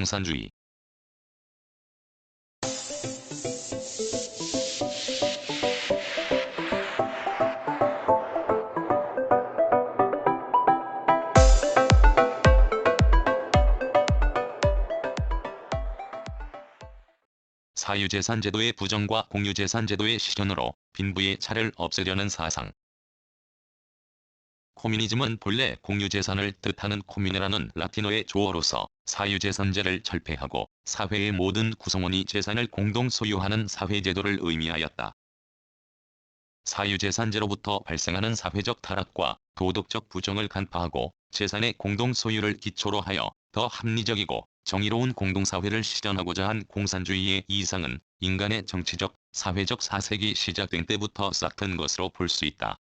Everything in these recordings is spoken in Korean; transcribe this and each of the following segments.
공산주의 사유재산 제도의 부정과 공유재산 제도의 실현으로 빈부의 차를 없애려는 사상. 코미니즘은 본래 공유재산을 뜻하는 코미네라는 라틴어의 조어로서 사유재산제를 철폐하고 사회의 모든 구성원이 재산을 공동 소유하는 사회제도를 의미하였다. 사유재산제로부터 발생하는 사회적 타락과 도덕적 부정을 간파하고 재산의 공동 소유를 기초로 하여 더 합리적이고 정의로운 공동사회를 실현하고자 한 공산주의의 이상은 인간의 정치적, 사회적 사색이 시작된 때부터 싹튼 것으로 볼 수 있다.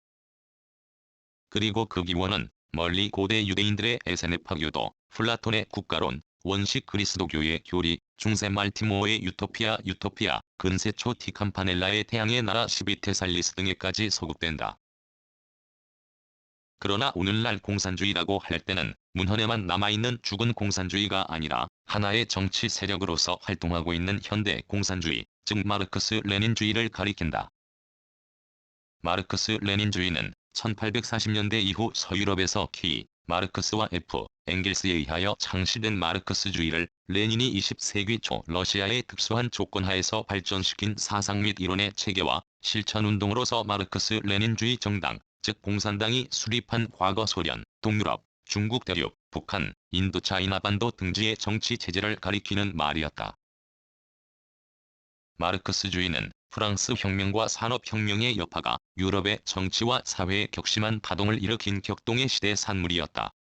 그리고 그 기원은 멀리 고대 유대인들의 에세네파교도, 플라톤의 국가론, 원식 그리스도교의 교리, 중세 말티모어의 유토피아 유토피아, 근세 초 티캄파넬라의 태양의 나라 시비테살리스 등에까지 소급된다. 그러나 오늘날 공산주의라고 할 때는 문헌에만 남아있는 죽은 공산주의가 아니라 하나의 정치 세력으로서 활동하고 있는 현대 공산주의, 즉 마르크스 레닌주의를 가리킨다. 마르크스 레닌주의는 1840년대 이후 서유럽에서 K, 마르크스와 F, 엥겔스에 의하여 창시된 마르크스주의를 레닌이 20세기 초 러시아의 특수한 조건하에서 발전시킨 사상 및 이론의 체계와 실천운동으로서 마르크스 레닌주의 정당, 즉 공산당이 수립한 과거 소련, 동유럽, 중국 대륙, 북한, 인도 차이나 반도 등지의 정치 체제를 가리키는 말이었다. 마르크스주의는 프랑스 혁명과 산업혁명의 여파가 유럽의 정치와 사회에 격심한 파동을 일으킨 격동의 시대 산물이었다.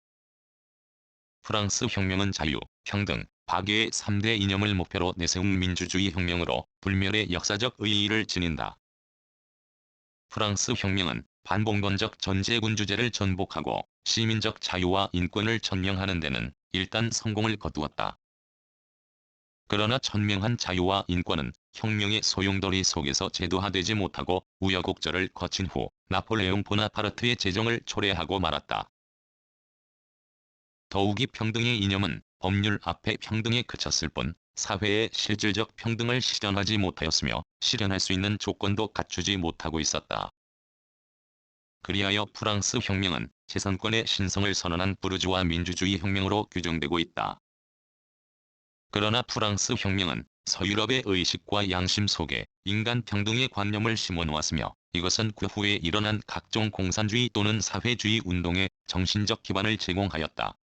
프랑스 혁명은 자유, 평등, 박애의 3대 이념을 목표로 내세운 민주주의 혁명으로 불멸의 역사적 의의를 지닌다. 프랑스 혁명은 반봉건적 전제군주제를 전복하고 시민적 자유와 인권을 천명하는 데는 일단 성공을 거두었다. 그러나 천명한 자유와 인권은 혁명의 소용돌이 속에서 제도화되지 못하고 우여곡절을 거친 후 나폴레옹 보나파르트의 제정을 초래하고 말았다. 더욱이 평등의 이념은 법률 앞에 평등에 그쳤을 뿐 사회의 실질적 평등을 실현하지 못하였으며 실현할 수 있는 조건도 갖추지 못하고 있었다. 그리하여 프랑스 혁명은 재산권의 신성을 선언한 부르주아 민주주의 혁명으로 규정되고 있다. 그러나 프랑스 혁명은 서유럽의 의식과 양심 속에 인간 평등의 관념을 심어놓았으며 이것은 그 후에 일어난 각종 공산주의 또는 사회주의 운동의 정신적 기반을 제공하였다.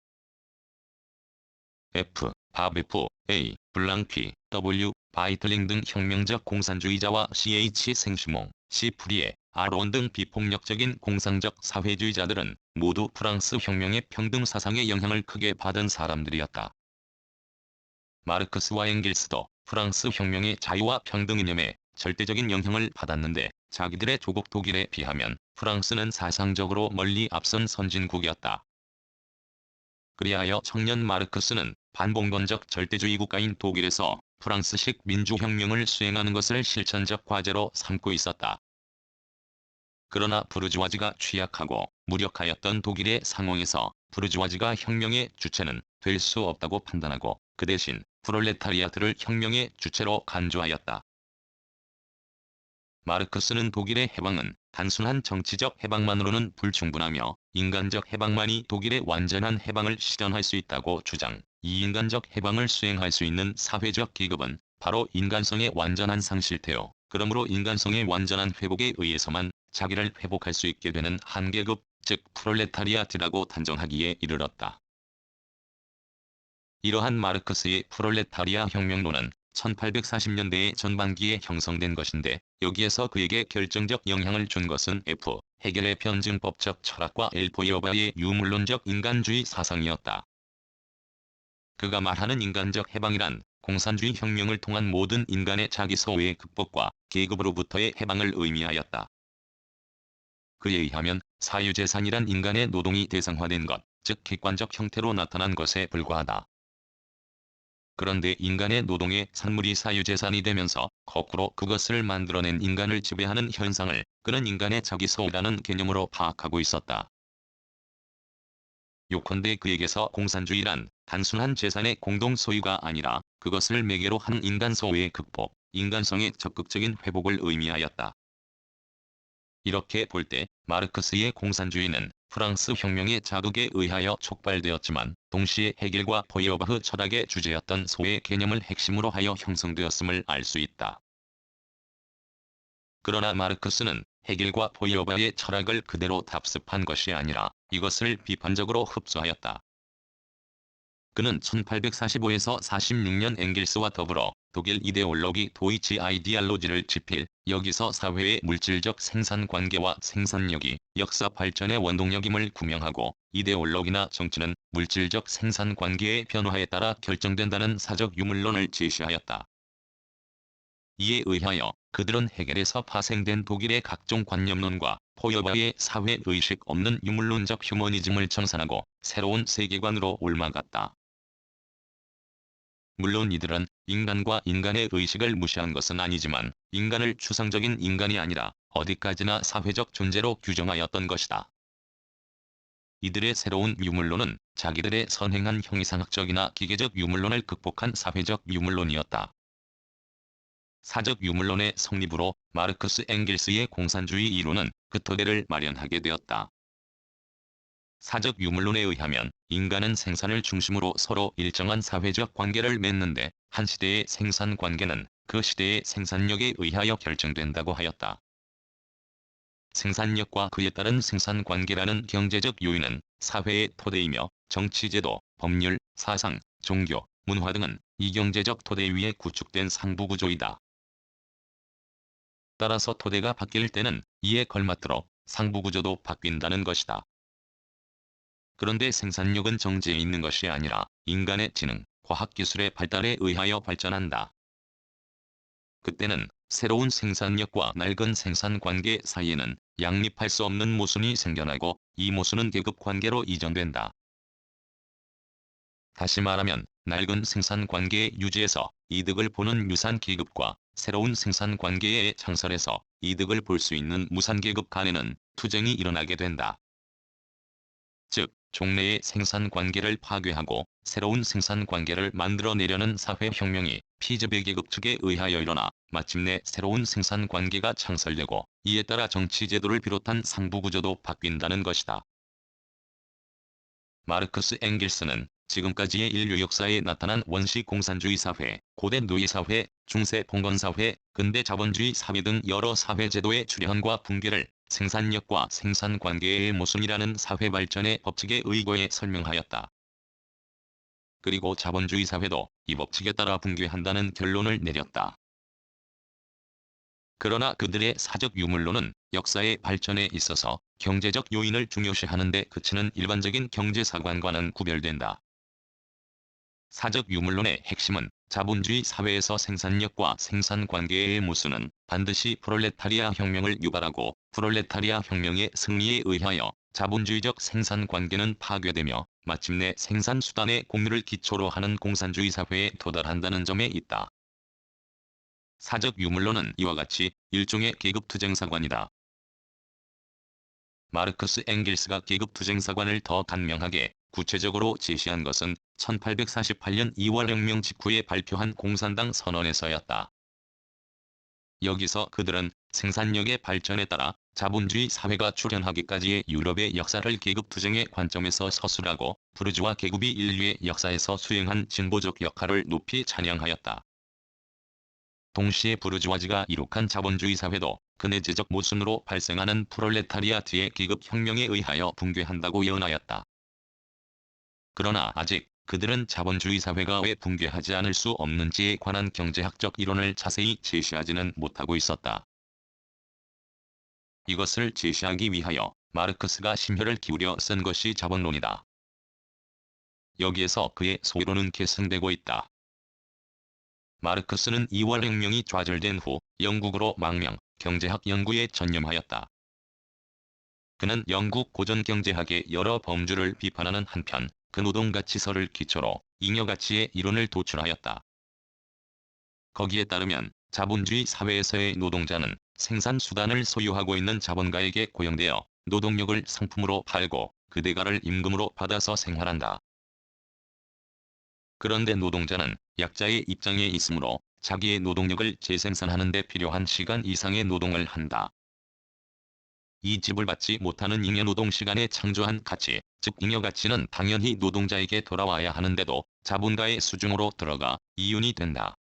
F, 바베프, A, 블랑퀴, W, 바이틀링 등 혁명적 공산주의자와 CH 생시몽, C 프리에, 아론 등 비폭력적인 공상적 사회주의자들은 모두 프랑스 혁명의 평등 사상의 영향을 크게 받은 사람들이었다. 마르크스와 엥겔스도 프랑스 혁명의 자유와 평등 이념에 절대적인 영향을 받았는데 자기들의 조국 독일에 비하면 프랑스는 사상적으로 멀리 앞선 선진국이었다. 그리하여 청년 마르크스는 반봉건적 절대주의 국가인 독일에서 프랑스식 민주혁명을 수행하는 것을 실천적 과제로 삼고 있었다. 그러나 부르주아지가 취약하고 무력하였던 독일의 상황에서 부르주아지가 혁명의 주체는 될 수 없다고 판단하고 그 대신 프롤레타리아트를 혁명의 주체로 간주하였다. 마르크스는 독일의 해방은 단순한 정치적 해방만으로는 불충분하며 인간적 해방만이 독일의 완전한 해방을 실현할 수 있다고 주장, 이 인간적 해방을 수행할 수 있는 사회적 기급은 바로 인간성의 완전한 상실태요. 그러므로 인간성의 완전한 회복에 의해서만 자기를 회복할 수 있게 되는 한계급, 즉 프롤레타리아트라고 단정하기에 이르렀다. 이러한 마르크스의 프롤레타리아 혁명론은 1840년대의 전반기에 형성된 것인데 여기에서 그에게 결정적 영향을 준 것은 F. 해결의 변증법적 철학과 엘포이어바의 유물론적 인간주의 사상이었다. 그가 말하는 인간적 해방이란 공산주의 혁명을 통한 모든 인간의 자기 소외의 극복과 계급으로부터의 해방을 의미하였다. 그에 의하면 사유재산이란 인간의 노동이 대상화된 것, 즉 객관적 형태로 나타난 것에 불과하다. 그런데 인간의 노동의 산물이 사유재산이 되면서 거꾸로 그것을 만들어낸 인간을 지배하는 현상을 그는 인간의 자기소라는 개념으로 파악하고 있었다. 요컨대 그에게서 공산주의란 단순한 재산의 공동 소유가 아니라 그것을 매개로 한 인간 소외의 극복, 인간성의 적극적인 회복을 의미하였다. 이렇게 볼 때 마르크스의 공산주의는 프랑스 혁명의 자극에 의하여 촉발되었지만 동시에 헤겔과 포이어바흐 철학의 주제였던 소외 개념을 핵심으로 하여 형성되었음을 알 수 있다. 그러나 마르크스는 헤겔과 포이어바의 철학을 그대로 답습한 것이 아니라 이것을 비판적으로 흡수하였다. 그는 1845에서 46년 엥겔스와 더불어 독일 이데올로기 도이치 아이디알로지를 집필, 여기서 사회의 물질적 생산 관계와 생산력이 역사 발전의 원동력임을 구명하고 이데올로기나 정치는 물질적 생산 관계의 변화에 따라 결정된다는 사적 유물론을 제시하였다. 이에 의하여 그들은 해겔에서 파생된 독일의 각종 관념론과 포여바의 사회의식 없는 유물론적 휴머니즘을 청산하고 새로운 세계관으로 옮아갔다. 물론 이들은 인간과 인간의 의식을 무시한 것은 아니지만 인간을 추상적인 인간이 아니라 어디까지나 사회적 존재로 규정하였던 것이다. 이들의 새로운 유물론은 자기들의 선행한 형이상학적이나 기계적 유물론을 극복한 사회적 유물론이었다. 사적 유물론의 성립으로 마르크스 엥겔스의 공산주의 이론은 그 토대를 마련하게 되었다. 사적 유물론에 의하면 인간은 생산을 중심으로 서로 일정한 사회적 관계를 맺는데 한 시대의 생산 관계는 그 시대의 생산력에 의하여 결정된다고 하였다. 생산력과 그에 따른 생산 관계라는 경제적 요인은 사회의 토대이며 정치제도, 법률, 사상, 종교, 문화 등은 이 경제적 토대 위에 구축된 상부구조이다. 따라서 토대가 바뀔 때는 이에 걸맞도록 상부구조도 바뀐다는 것이다. 그런데 생산력은 정지해 있는 것이 아니라 인간의 지능, 과학기술의 발달에 의하여 발전한다. 그때는 새로운 생산력과 낡은 생산관계 사이에는 양립할 수 없는 모순이 생겨나고 이 모순은 계급관계로 이전된다. 다시 말하면 낡은 생산관계의 유지에서 이득을 보는 유산계급과 새로운 생산관계의 창설에서 이득을 볼 수 있는 무산계급 간에는 투쟁이 일어나게 된다. 즉, 종래의 생산 관계를 파괴하고 새로운 생산 관계를 만들어내려는 사회혁명이 피즈베 계급 측에 의하여 일어나 마침내 새로운 생산 관계가 창설되고 이에 따라 정치제도를 비롯한 상부구조도 바뀐다는 것이다. 마르크스 엥겔스는 지금까지의 인류 역사에 나타난 원시 공산주의 사회, 고대 노예 사회, 중세 봉건 사회, 근대 자본주의 사회 등 여러 사회 제도의 출현과 붕괴를 생산력과 생산 관계의 모순이라는 사회 발전의 법칙에 의거해 설명하였다. 그리고 자본주의 사회도 이 법칙에 따라 붕괴한다는 결론을 내렸다. 그러나 그들의 사적 유물론은 역사의 발전에 있어서 경제적 요인을 중요시하는 데 그치는 일반적인 경제사관과는 구별된다. 사적 유물론의 핵심은 자본주의 사회에서 생산력과 생산관계의 모순은 반드시 프롤레타리아 혁명을 유발하고 프롤레타리아 혁명의 승리에 의하여 자본주의적 생산 관계는 파괴되며 마침내 생산 수단의 공유를 기초로 하는 공산주의 사회에 도달한다는 점에 있다. 사적 유물론은 이와 같이 일종의 계급투쟁사관이다. 마르크스 엥겔스가 계급투쟁사관을 더 간명하게 구체적으로 제시한 것은 1848년 2월 혁명 직후에 발표한 공산당 선언에서였다. 여기서 그들은 생산력의 발전에 따라 자본주의 사회가 출현하기까지의 유럽의 역사를 계급투쟁의 관점에서 서술하고 부르주아 계급이 인류의 역사에서 수행한 진보적 역할을 높이 찬양하였다. 동시에 부르주아지가 이룩한 자본주의 사회도 그 내재적 모순으로 발생하는 프롤레타리아트의 계급혁명에 의하여 붕괴한다고 예언하였다. 그러나 아직 그들은 자본주의 사회가 왜 붕괴하지 않을 수 없는지에 관한 경제학적 이론을 자세히 제시하지는 못하고 있었다. 이것을 제시하기 위하여 마르크스가 심혈을 기울여 쓴 것이 자본론이다. 여기에서 그의 소로는 계승되고 있다. 마르크스는 2월 혁명이 좌절된 후 영국으로 망명, 경제학 연구에 전념하였다. 그는 영국 고전 경제학의 여러 범주를 비판하는 한편 그 노동가치서를 기초로 잉여가치의 이론을 도출하였다. 거기에 따르면 자본주의 사회에서의 노동자는 생산 수단을 소유하고 있는 자본가에게 고용되어 노동력을 상품으로 팔고 그 대가를 임금으로 받아서 생활한다. 그런데 노동자는 약자의 입장에 있으므로 자기의 노동력을 재생산하는 데 필요한 시간 이상의 노동을 한다. 이 집을 받지 못하는 잉여노동 시간에 창조한 가치, 즉 잉여가치는 당연히 노동자에게 돌아와야 하는데도 자본가의 수중으로 들어가 이윤이 된다.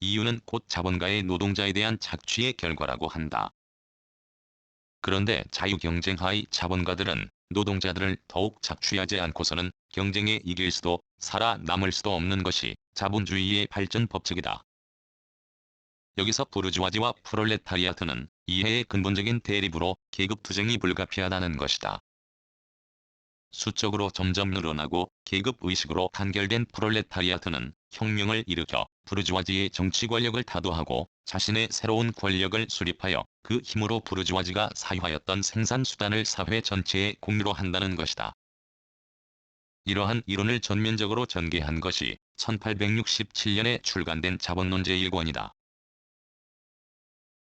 이윤은 곧 자본가의 노동자에 대한 착취의 결과라고 한다. 그런데 자유경쟁하의 자본가들은 노동자들을 더욱 착취하지 않고서는 경쟁에 이길 수도 살아남을 수도 없는 것이 자본주의의 발전 법칙이다. 여기서 부르주아지와 프롤레타리아트는 이해의 근본적인 대립으로 계급 투쟁이 불가피하다는 것이다. 수적으로 점점 늘어나고 계급 의식으로 단결된 프롤레타리아트는 혁명을 일으켜 부르주아지의 정치 권력을 타도하고 자신의 새로운 권력을 수립하여 그 힘으로 부르주아지가 사유하였던 생산 수단을 사회 전체에 공유로 한다는 것이다. 이러한 이론을 전면적으로 전개한 것이 1867년에 출간된 자본론제 1권이다.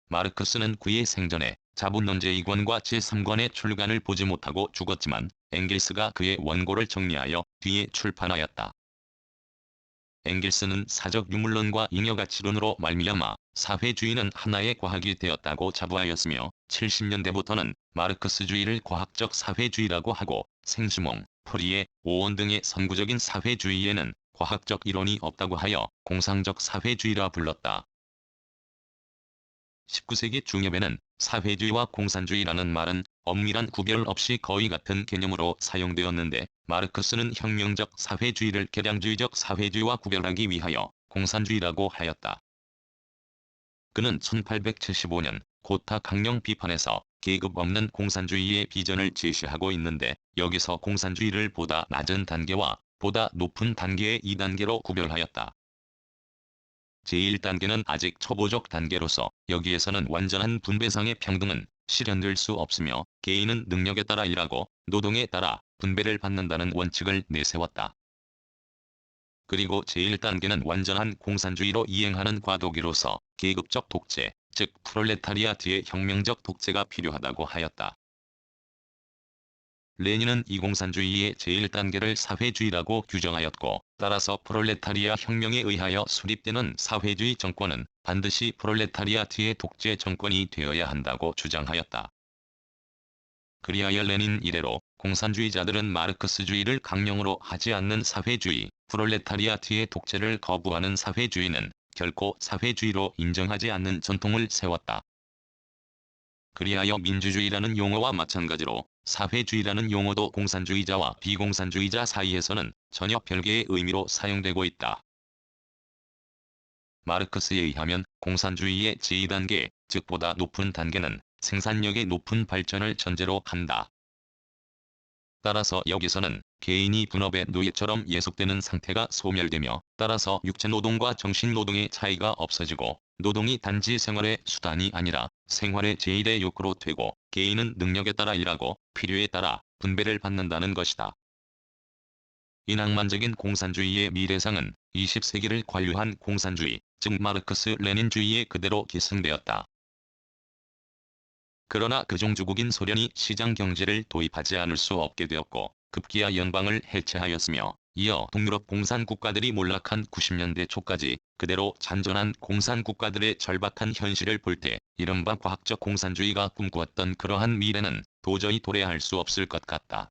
마르크스는 그의 생전에 자본론제 2권과 제3권의 출간을 보지 못하고 죽었지만 엥겔스가 그의 원고를 정리하여 뒤에 출판하였다. 엥겔스는 사적 유물론과 잉여가치론으로 말미암아 사회주의는 하나의 과학이 되었다고 자부하였으며 70년대부터는 마르크스주의를 과학적 사회주의라고 하고 생수몽, 프리에, 오원 등의 선구적인 사회주의에는 과학적 이론이 없다고 하여 공상적 사회주의라 불렀다. 19세기 중엽에는 사회주의와 공산주의라는 말은 엄밀한 구별 없이 거의 같은 개념으로 사용되었는데 마르크스는 혁명적 사회주의를 개량주의적 사회주의와 구별하기 위하여 공산주의라고 하였다. 그는 1875년 고타 강령 비판에서 계급 없는 공산주의의 비전을 제시하고 있는데 여기서 공산주의를 보다 낮은 단계와 보다 높은 단계의 2단계로 구별하였다. 제1단계는 아직 초보적 단계로서 여기에서는 완전한 분배상의 평등은 실현될 수 없으며 개인은 능력에 따라 일하고 노동에 따라 분배를 받는다는 원칙을 내세웠다. 그리고 제1단계는 완전한 공산주의로 이행하는 과도기로서 계급적 독재, 즉 프롤레타리아트의 혁명적 독재가 필요하다고 하였다. 레닌은 이 공산주의의 제1단계를 사회주의라고 규정하였고 따라서 프롤레타리아 혁명에 의하여 수립되는 사회주의 정권은 반드시 프롤레타리아트의 독재 정권이 되어야 한다고 주장하였다. 그리하여 레닌 이래로 공산주의자들은 마르크스주의를 강령으로 하지 않는 사회주의, 프롤레타리아트의 독재를 거부하는 사회주의는 결코 사회주의로 인정하지 않는 전통을 세웠다. 그리하여 민주주의라는 용어와 마찬가지로 사회주의라는 용어도 공산주의자와 비공산주의자 사이에서는 전혀 별개의 의미로 사용되고 있다. 마르크스에 의하면 공산주의의 제2단계, 즉 보다 높은 단계는 생산력의 높은 발전을 전제로 한다. 따라서 여기서는 개인이 분업의 노예처럼 예속되는 상태가 소멸되며 따라서 육체노동과 정신노동의 차이가 없어지고 노동이 단지 생활의 수단이 아니라 생활의 제1의 욕구로 되고 개인은 능력에 따라 일하고 필요에 따라 분배를 받는다는 것이다. 이 낭만적인 공산주의의 미래상은 20세기를 관료한 공산주의, 즉 마르크스 레닌주의에 그대로 계승되었다. 그러나 그종주국인 소련이 시장 경제를 도입하지 않을 수 없게 되었고 급기야 연방을 해체하였으며 이어 동유럽 공산국가들이 몰락한 90년대 초까지 그대로 잔존한 공산국가들의 절박한 현실을 볼 때 이른바 과학적 공산주의가 꿈꾸었던 그러한 미래는 도저히 도래할 수 없을 것 같다.